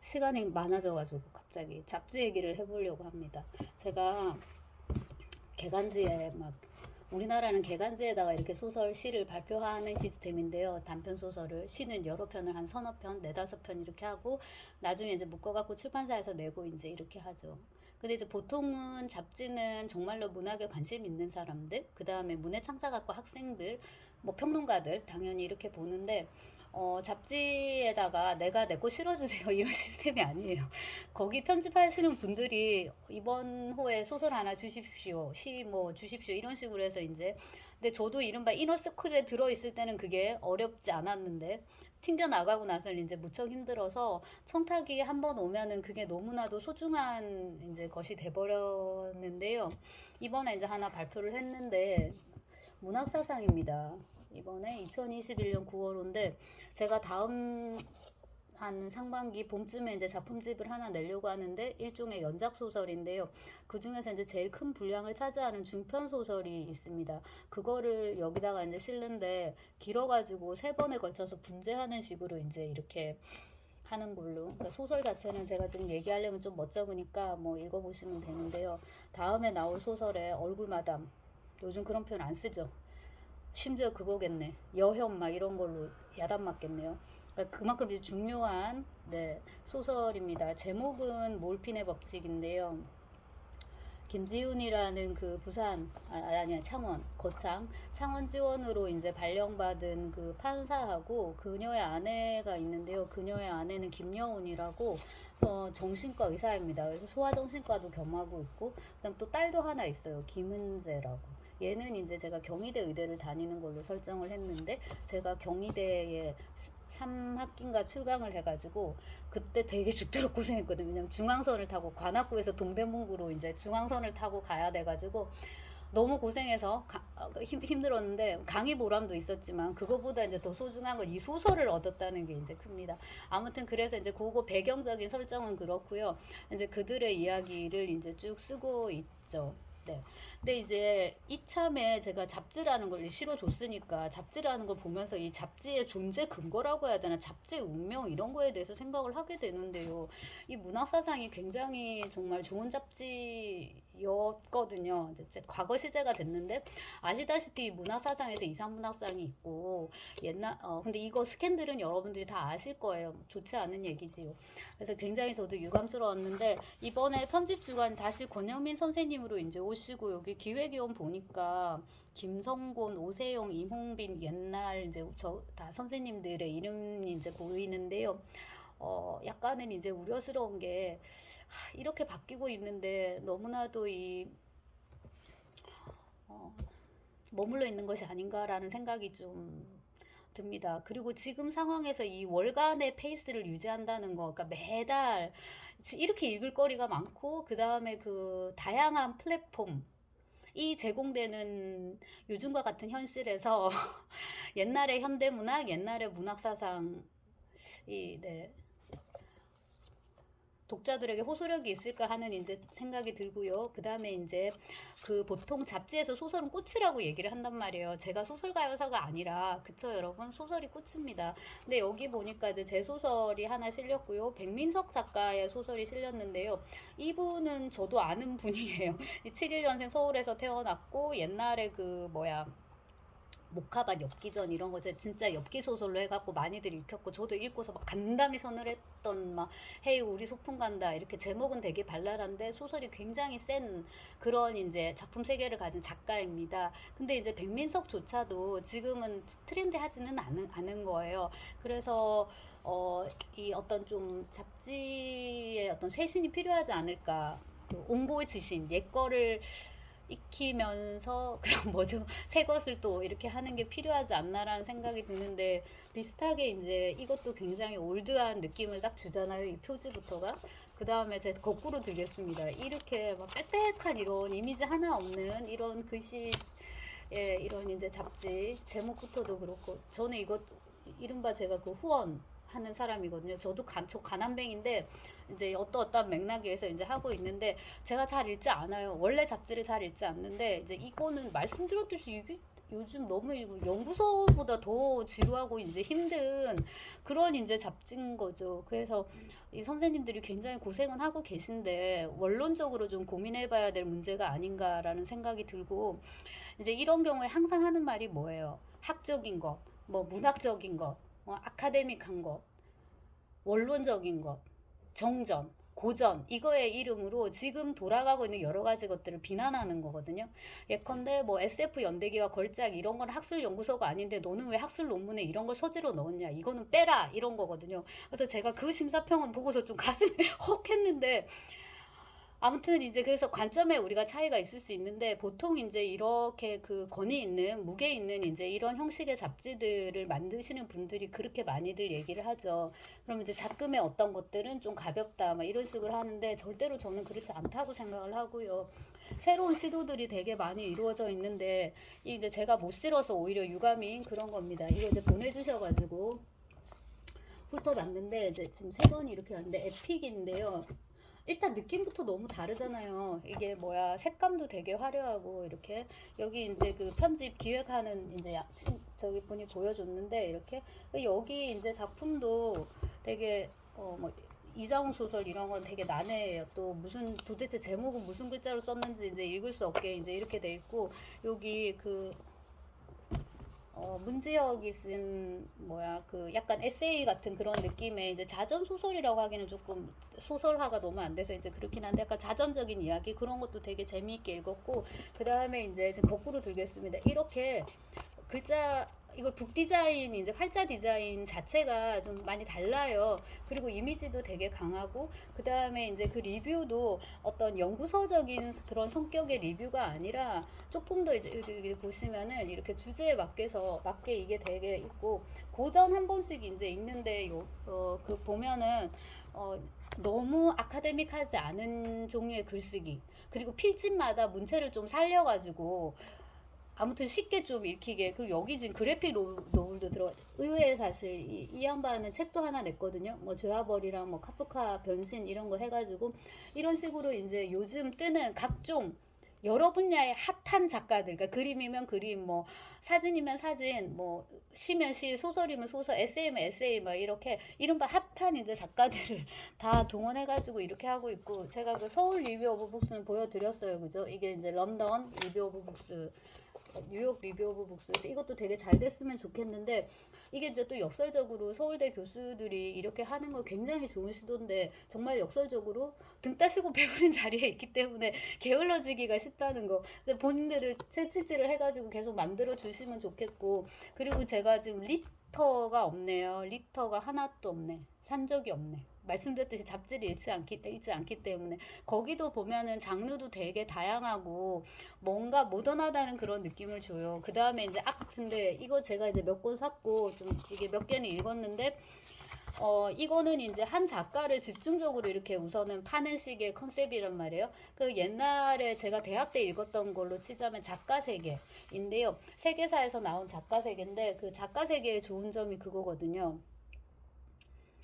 시간이 많아져가지고 갑자기 잡지 얘기를 해보려고 합니다. 제가 개간지에 막 우리나라는 개간지에다가 이렇게 소설 시를 발표하는 시스템인데요. 단편 소설을 시는 여러 편을 한 서너 편, 네다섯 편 이렇게 하고 나중에 이제 묶어 갖고 출판사에서 내고 이제 이렇게 하죠. 근데 이제 보통은 잡지는 정말로 문학에 관심 있는 사람들, 그 다음에 문해 창작 학과 학생들, 뭐 평론가들 당연히 이렇게 보는데 어, 잡지에다가 내가 내 거 실어주세요 이런 시스템이 아니에요. 거기 편집하시는 분들이 이번 호에 소설 하나 주십시오, 시 뭐 주십시오 이런 식으로 해서 이제 근데 저도 이른바 이너스쿨에 들어 있을 때는 그게 어렵지 않았는데 튕겨 나가고 나서는 이제 무척 힘들어서 청탁이 한 번 오면은 그게 너무나도 소중한 이제 것이 돼버렸는데요. 이번에 이제 하나 발표를 했는데 문학사상입니다. 이번에 2021년 9월인데 제가 다음 한 상반기 봄쯤에 이제 작품집을 하나 내려고 하는데 일종의 연작 소설인데요. 그 중에서 이제 제일 큰 분량을 차지하는 중편 소설이 있습니다. 그거를 여기다가 이제 실는데 길어가지고 세 번에 걸쳐서 분재하는 식으로 이제 이렇게 하는 걸로. 그러니까 소설 자체는 제가 지금 얘기하려면 좀 멋쩍으니까 뭐 읽어보시면 되는데요. 다음에 나올 소설에 얼굴 마담. 요즘 그런 표현 안 쓰죠. 심지어 그거겠네. 여혐 막 이런 걸로 야단 맞겠네요. 그러니까 그만큼 이제 중요한 네, 소설입니다. 제목은 몰핀의 법칙인데요. 김지훈이라는 그 부산 아, 아니야 창원 거창 창원 지원으로 이제 발령받은 그 판사하고 그녀의 아내가 있는데요. 그녀의 아내는 김여운이라고 어, 정신과 의사입니다. 그래서 소아정신과도 겸하고 있고 그다음 또 딸도 하나 있어요. 김은재라고. 얘는 이제 제가 경희대 의대를 다니는 걸로 설정을 했는데 제가 경희대에 3학기인가 출강을 해가지고 그때 되게 죽도록 고생했거든요. 왜냐면 중앙선을 타고 관악구에서 동대문구로 이제 중앙선을 타고 가야 돼가지고 너무 고생해서 가, 어, 힘, 힘들었는데 강의 보람도 있었지만 그거보다 이제 더 소중한 건 이 소설을 얻었다는 게 이제 큽니다. 아무튼 그래서 이제 그거 배경적인 설정은 그렇고요. 이제 그들의 이야기를 이제 쭉 쓰고 있죠. 네. 근데 이제 이참에 제가 잡지라는 걸 실어 줬으니까 잡지라는 걸 보면서 이 잡지의 존재 근거라고 해야 되나 잡지의 운명 이런 거에 대해서 생각을 하게 되는데요. 이 문학 사상이 굉장히 정말 좋은 잡지 였거든요. 이제 과거 시제가 됐는데 아시다시피 문학사상에서 이상문학상이 있고 옛날 어 근데 이거 스캔들은 여러분들이 다 아실 거예요. 좋지 않은 얘기지요. 그래서 굉장히 저도 유감스러웠는데 이번에 편집 주간 다시 권영민 선생님으로 이제 오시고 여기 기획위원 보니까 김성곤, 오세용, 임홍빈 옛날 이제 저 다 선생님들의 이름이 이제 보이는데요. 어, 약간은 이제 우려스러운 게 하, 이렇게 바뀌고 있는데 너무나도 이 어, 머물러 있는 것이 아닌가라는 생각이 좀 듭니다. 그리고 지금 상황에서 이 월간의 페이스를 유지한다는 거, 그러니까 매달 이렇게 읽을 거리가 많고, 그 다음에 그 다양한 플랫폼, 이 제공되는 요즘과 같은 현실에서 옛날의 현대문학, 옛날의 문학사상, 이, 네. 독자들에게 호소력이 있을까 하는 이제 생각이 들고요. 그 다음에 이제 그 보통 잡지에서 소설은 꽃이라고 얘기를 한단 말이에요. 제가 소설가여서가 아니라 그쵸 여러분 소설이 꽃입니다. 근데 여기 보니까 이제 제 소설이 하나 실렸고요. 백민석 작가의 소설이 실렸는데요. 이분은 저도 아는 분이에요. 71년생 서울에서 태어났고 옛날에 그 뭐야 목화밭 엽기전 이런 거제 진짜 엽기 소설로 해갖고 많이들 읽혔고 저도 읽고서 막 간담이 선을 했던 막 헤이 우리 소풍 간다 이렇게 제목은 되게 발랄한데 소설이 굉장히 센 그런 이제 작품 세계를 가진 작가입니다. 근데 이제 백민석조차도 지금은 트렌드하지는 않은, 않은 거예요. 그래서 어, 이 어떤 좀 잡지의 어떤 쇄신이 필요하지 않을까. 그 옹보의 지신, 옛 거를 익히면서 그냥 뭐죠? 새 것을 또 이렇게 하는 게 필요하지 않나라는 생각이 드는데 비슷하게 이제 이것도 굉장히 올드한 느낌을 딱 주잖아요 이 표지부터가. 그 다음에 제가 거꾸로 들겠습니다. 이렇게 막 빽빽한 이런 이미지 하나 없는 이런 글씨 예 이런 이제 잡지. 제목부터도 그렇고. 저는 이것 이른바 제가 그 후원 하는 사람이거든요. 저도 간, 저 가난뱅인데 이제 어떤 어떤 맥락에서 이제 하고 있는데 제가 잘 읽지 않아요. 원래 잡지를 잘 읽지 않는데 이제 이거는 말씀드렸듯이 이게 요즘 너무 연구소보다 더 지루하고 이제 힘든 그런 이제 잡지인 거죠. 그래서 이 선생님들이 굉장히 고생은 하고 계신데 원론적으로 좀 고민해봐야 될 문제가 아닌가라는 생각이 들고 이제 이런 경우에 항상 하는 말이 뭐예요? 학적인 것, 뭐 문학적인 것, 뭐 아카데믹한 것, 원론적인 것, 정전, 고전 이거의 이름으로 지금 돌아가고 있는 여러 가지 것들을 비난하는 거거든요. 예컨대 뭐 SF 연대기와 걸작 이런 건 학술 연구소가 아닌데 너는 왜 학술 논문에 이런 걸 서지로 넣었냐? 이거는 빼라 이런 거거든요. 그래서 제가 그 심사평은 보고서 좀 가슴이 헉 했는데 아무튼 이제 그래서 관점에 우리가 차이가 있을 수 있는데 보통 이제 이렇게 그 권위 있는 무게 있는 이제 이런 형식의 잡지들을 만드시는 분들이 그렇게 많이들 얘기를 하죠. 그럼 이제 작금의 어떤 것들은 좀 가볍다 막 이런 식으로 하는데 절대로 저는 그렇지 않다고 생각을 하고요. 새로운 시도들이 되게 많이 이루어져 있는데 이제 제가 못 실어서 오히려 유감인 그런 겁니다. 이거 이제 보내주셔가지고 훑어봤는데 이제 지금 세 번이 이렇게 왔는데 에픽인데요. 일단 느낌부터 너무 다르잖아요. 이게 뭐야 색감도 되게 화려하고 이렇게 여기 이제 그 편집 기획하는 이제 야- 친- 저기 분이 보여줬는데 이렇게 여기 이제 작품도 되게 어뭐 이자홍 소설 이런 건 되게 난해해요. 또 무슨 도대체 제목은 무슨 글자로 썼는지 이제 읽을 수 없게 이제 이렇게 돼 있고 여기 그 어, 문지혁이 쓴 뭐야 그 약간 에세이 같은 그런 느낌의 이제 자전 소설이라고 하기는 조금 소설화가 너무 안 돼서 이제 그렇긴 한데 약간 자전적인 이야기 그런 것도 되게 재미있게 읽었고 그 다음에 이제 지금 거꾸로 들겠습니다. 이렇게 글자 이걸 북 디자인 이제 활자 디자인 자체가 좀 많이 달라요. 그리고 이미지도 되게 강하고 그 다음에 이제 그 리뷰도 어떤 연구서적인 그런 성격의 리뷰가 아니라 조금 더 이제 보시면은 이렇게 주제에 맞게서 맞게 이게 되게 있고 고전 한 번씩 이제 있는데 요어그 보면은 어 너무 아카데믹하지 않은 종류의 글쓰기 그리고 필집마다 문체를 좀 살려가지고 아무튼 쉽게 좀 읽히게 그리고 여기 지금 그래픽 노- 노블도 들어가 의외에 사실 이, 이 양반은 책도 하나 냈거든요 뭐 죄와벌이랑 뭐 카프카 변신 이런 거 해가지고 이런 식으로 이제 요즘 뜨는 각종 여러 분야의 핫한 작가들, 그러니까 그림이면 그림, 뭐 사진이면 사진, 뭐 시면 시, 소설이면 소설, 에세이면 에세이, 뭐 이렇게 이른바 핫한 이제 작가들을 다 동원해가지고 이렇게 하고 있고 제가 그 서울 리뷰 오브 북스는 보여드렸어요, 그죠? 이게 이제 런던 리뷰 오브 북스. 뉴욕 리뷰 오브 북스 이것도 되게 잘 됐으면 좋겠는데 이게 이제 또 역설적으로 서울대 교수들이 이렇게 하는 거 굉장히 좋은 시도인데 정말 역설적으로 등 따시고 배우는 자리에 있기 때문에 게을러지기가 쉽다는 거. 근데 본인들을 채찍질을 해가지고 계속 만들어 주시면 좋겠고 그리고 제가 지금 리터가 없네요. 리터가 하나도 없네. 산 적이 없네. 말씀드렸듯이 잡지를 읽지 않기, 읽지 않기 때문에 거기도 보면은 장르도 되게 다양하고 뭔가 모던하다는 그런 느낌을 줘요. 그 다음에 이제 악스인데 이거 제가 이제 몇 권 샀고 좀 이게 몇 개는 읽었는데 어 이거는 이제 한 작가를 집중적으로 이렇게 우선은 파는 식의 컨셉이란 말이에요. 그 옛날에 제가 대학 때 읽었던 걸로 치자면 작가 세계인데요. 세계사에서 나온 작가 세계인데 그 작가 세계의 좋은 점이 그거거든요.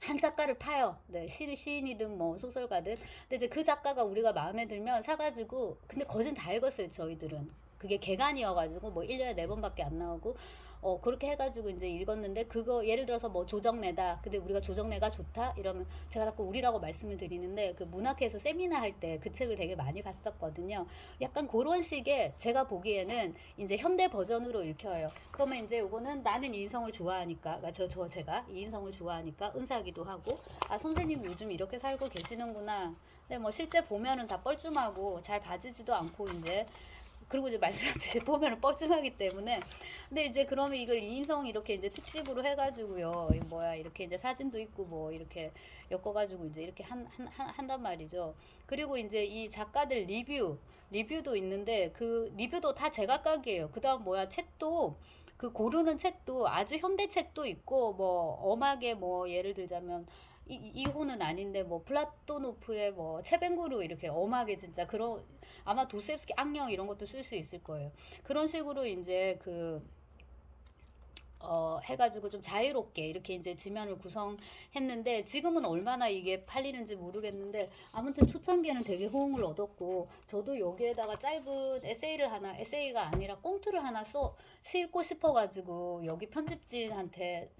한 작가를 파요. 네, 시, 시인이든 뭐 소설가든. 근데 이제 그 작가가 우리가 마음에 들면 사가지고, 근데 거진 다 읽었어요, 저희들은. 그게 개간이어가지고 뭐 1년에 4번밖에 안 나오고 어 그렇게 해가지고 이제 읽었는데 그거 예를 들어서 뭐 조정내다 근데 우리가 조정내가 좋다? 이러면 제가 자꾸 우리라고 말씀을 드리는데 그 문학회에서 세미나 할 때 그 책을 되게 많이 봤었거든요. 약간 그런 식의 제가 보기에는 이제 현대 버전으로 읽혀요. 그러면 이제 요거는 나는 이인성을 좋아하니까 그러니까 저, 저 제가 이인성을 좋아하니까 은사기도 하고 아 선생님 요즘 이렇게 살고 계시는구나. 근데 뭐 실제 보면은 다 뻘쭘하고 잘 봐지지도 않고 이제 그리고 이제 말씀하듯이 보면은 뻘쭘하기 때문에. 근데 이제 그러면 이걸 이인성 이렇게 이제 특집으로 해가지고요. 이 뭐야 이렇게 이제 사진도 있고 뭐 이렇게 엮어가지고 이제 이렇게 한, 한, 한 한단 말이죠. 그리고 이제 이 작가들 리뷰 리뷰도 있는데 그 리뷰도 다 제각각이에요. 그 다음 뭐야 책도 그 고르는 책도 아주 현대 책도 있고 뭐 엄하게 뭐 예를 들자면 이, 이호는 아닌데 뭐 플라토노프의 뭐 체벤구르 이렇게 엄하게 진짜 그런 아마 도스옙스키 악령 이런 것도 쓸 수 있을 거예요. 그런 식으로 이제 그 어, 해가지고 좀 자유롭게 이렇게 이제 지면을 구성했는데 지금은 얼마나 이게 팔리는지 모르겠는데 아무튼 초창기에는 되게 호응을 얻었고 저도 여기에다가 짧은 에세이를 하나 에세이가 아니라 꽁트를 하나 써 싣고 싶어가지고 여기 편집진한테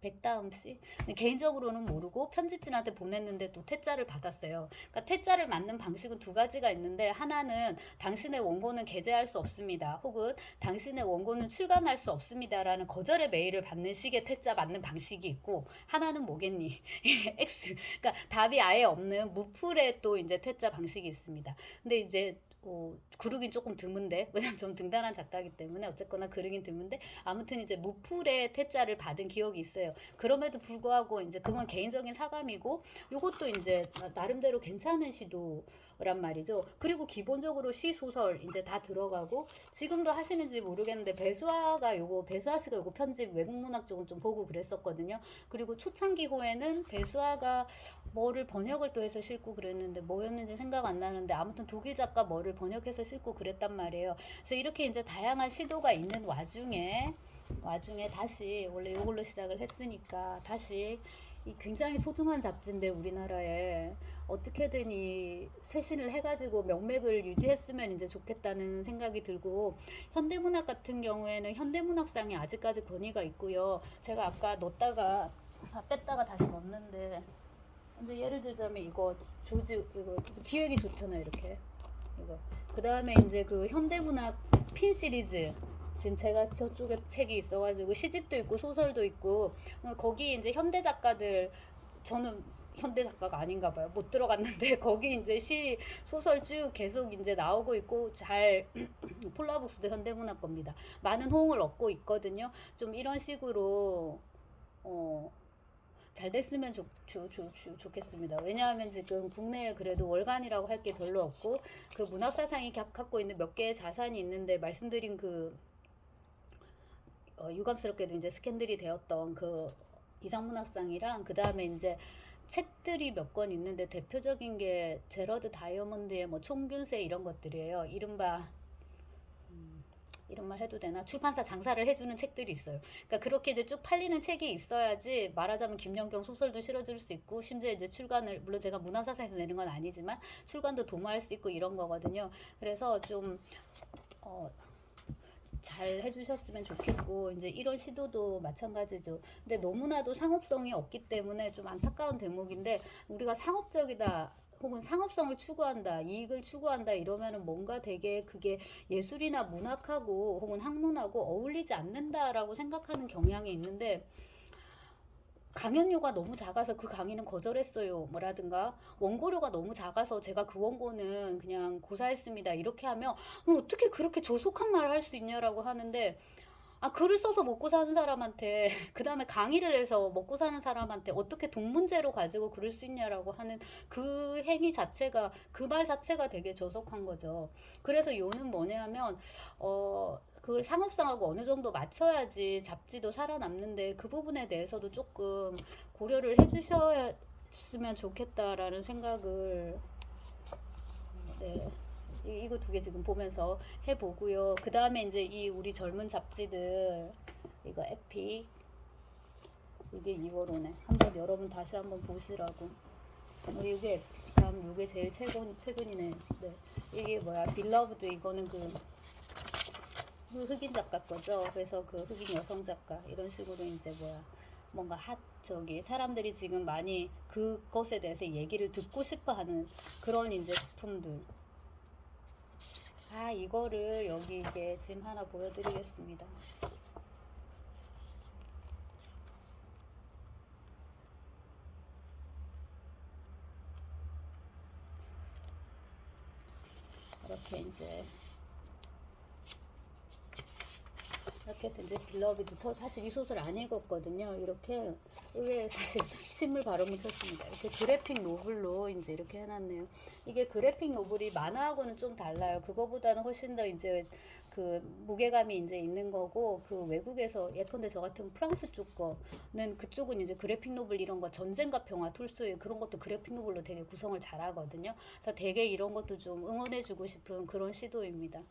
백 백다음 씨 개인적으로는 모르고 편집진한테 보냈는데 또 퇴짜를 받았어요. 그러니까 퇴짜를 맞는 방식은 두 가지가 있는데 하나는 당신의 원고는 게재할 수 없습니다. 혹은 당신의 원고는 출간할 수 없습니다라는 거절의 메일을 받는 식의 퇴짜 맞는 방식이 있고 하나는 뭐겠니? X. 그러니까 답이 아예 없는 무풀의 또 이제 퇴짜 방식이 있습니다. 근데 이제 어, 그르긴 조금 드문데 왜냐면 좀 등단한 작가이기 때문에 어쨌거나 그르긴 드문데 아무튼 이제 무풀의 퇴짜를 받은 기억이 있어요. 그럼에도 불구하고 이제 그건 개인적인 사감이고 요것도 이제 나름대로 괜찮은 시도란 말이죠. 그리고 기본적으로 시 소설 이제 다 들어가고 지금도 하시는지 모르겠는데 배수아가 요거 배수아 씨가 요거 편집 외국 문학 쪽은 좀 보고 그랬었거든요. 그리고 초창기 호에는 배수아가 뭐를 번역을 또 해서 싣고 그랬는데 뭐였는지 생각 안 나는데 아무튼 독일 작가 뭐를 번역해서 싣고 그랬단 말이에요. 그래서 이렇게 이제 다양한 시도가 있는 와중에 와중에 다시 원래 이걸로 시작을 했으니까 다시 이 굉장히 소중한 잡지인데 우리나라에 어떻게든 이 쇄신을 해가지고 명맥을 유지했으면 이제 좋겠다는 생각이 들고 현대문학 같은 경우에는 현대문학상이 아직까지 권위가 있고요. 제가 아까 넣었다가 다 뺐다가 다시 넣었는데 근데 예를 들자면 이거 조지 이거 기획이 좋잖아요 이렇게 이거. 그 다음에 이제 그 현대문학 핀 시리즈. 지금 제가 저쪽에 책이 있어가지고 시집도 있고 소설도 있고 어, 거기 이제 현대 작가들 저는 현대 작가가 아닌가 봐요. 못 들어갔는데 거기 이제 시 소설 쭉 계속 이제 나오고 있고 잘 폴라북스도 현대문학 겁니다. 많은 호응을 얻고 있거든요. 좀 이런 식으로 어. 잘 됐으면 좋, 좋, 좋, 좋, 좋겠습니다. 왜냐하면 지금 국내에 그래도 월간이라고 할 게 별로 없고 그 문학 사상이 가- 갖고 있는 몇 개의 자산이 있는데 말씀드린 그 어, 유감스럽게도 이제 스캔들이 되었던 그 이상문학상이랑 그 다음에 이제 책들이 몇 권 있는데 대표적인 게 제러드 다이아몬드의 뭐 총균세 이런 것들이에요. 이른바 음, 이런 말 해도 되나? 출판사 장사를 해주는 책들이 있어요. 그러니까 그렇게 이제 쭉 팔리는 책이 있어야지 말하자면 김연경 소설도 실어줄 수 있고 심지어 이제 출간을 물론 제가 문화사상에서 내는 건 아니지만 출간도 도모할 수 있고 이런 거거든요. 그래서 좀 어, 잘 해주셨으면 좋겠고 이제 이런 시도도 마찬가지죠. 근데 너무나도 상업성이 없기 때문에 좀 안타까운 대목인데 우리가 상업적이다. 혹은 상업성을 추구한다, 이익을 추구한다 이러면은 뭔가 되게 그게 예술이나 문학하고 혹은 학문하고 어울리지 않는다라고 생각하는 경향이 있는데 강연료가 너무 작아서 그 강의는 거절했어요. 뭐라든가 원고료가 너무 작아서 제가 그 원고는 그냥 고사했습니다. 이렇게 하면 어, 어떻게 그렇게 조속한 말을 할 수 있냐라고 하는데 아 글을 써서 먹고 사는 사람한테 그 다음에 강의를 해서 먹고 사는 사람한테 어떻게 돈 문제로 가지고 그럴 수 있냐라고 하는 그 행위 자체가 그 말 자체가 되게 저속한 거죠. 그래서 요는 뭐냐면 어 그걸 상업성하고 어느 정도 맞춰야지 잡지도 살아남는데 그 부분에 대해서도 조금 고려를 해주셨으면 좋겠다라는 생각을 네. 이- 이거 두 개 지금 보면서 해보고요. 그 다음에 이제 이 우리 젊은 잡지들 이거 에픽 이게 2월호네. 한번 여러분 다시 한번 보시라고. 어, 이게 다음 이게 제일 최근 최근이네. 네. 이게 뭐야? 빌러브드 이거는 그그 흑인 작가 거죠. 그래서 그 흑인 여성 작가 이런 식으로 이제 뭐야 뭔가 핫 저기 사람들이 지금 많이 그것에 대해서 얘기를 듣고 싶어하는 그런 이제 작품들. 아 이거를 여기 이게 지금 하나 보여드리겠습니다. 이렇게 이제 이렇게 해서 이제 빌러비드 저 사실 이 소설 안 읽었거든요. 이렇게 의외에 사실 침을 바로 묻혔습니다. 이렇게 그래픽 노블로 이제 이렇게 해놨네요. 이게 그래픽 노블이 만화하고는 좀 달라요. 그거보다는 훨씬 더 이제 그 무게감이 이제 있는 거고 그 외국에서 예컨대 저 같은 프랑스 쪽 거는 그쪽은 이제 그래픽 노블 이런 거 전쟁과 평화 톨스토이 그런 것도 그래픽 노블로 되게 구성을 잘하거든요. 그래서 되게 이런 것도 좀 응원해주고 싶은 그런 시도입니다.